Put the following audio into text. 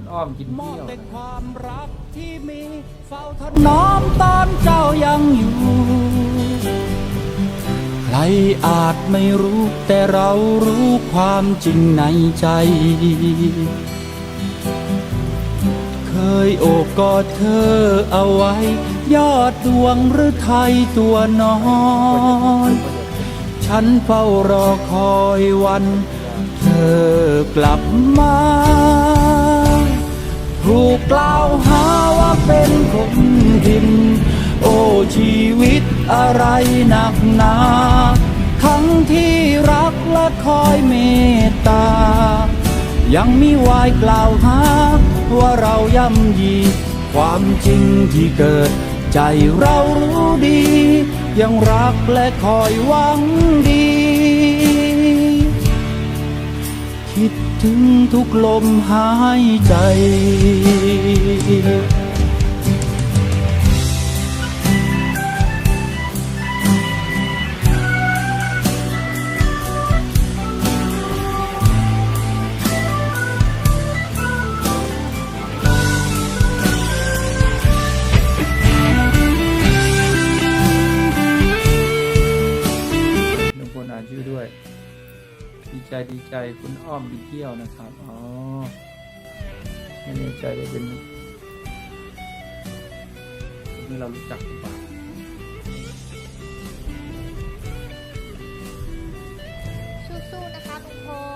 คุณอ้อมกินมอบเที่ยวแต่นความรักที่มีเฝ้าถน้อมตอนเจ้ายังอยู่ ใครอาจไม่รู้แต่เรารู้ความจริงในใจ เคยโอบกอดเธอเอาไว้ ยอดดวงหรือไทยตัวนอยฉันเฝ้ารอคอยวัน เธอกลับมา ถูกกล่าวหาว่าเป็นคนดิน โอ้ชีวิตอะไรหนักหนาทั้งที่รักและคอยเมตตา ยังมีวายกล่าวหาว่าเราย่ำยี ความจริงที่เกิด ใจเรารู้ดี ยังรักและคอยหวังดี ดถึงทุกลมหายใจ ลุงพลอ่านชื่อด้วย ดีใจดีใจคุณอ้อมดีเที่ยวนะครับอ๋อไม่แน่ใจว่าเป็นที่เรารู้จักหรือเปล่าสู้ๆนะคะลุงพล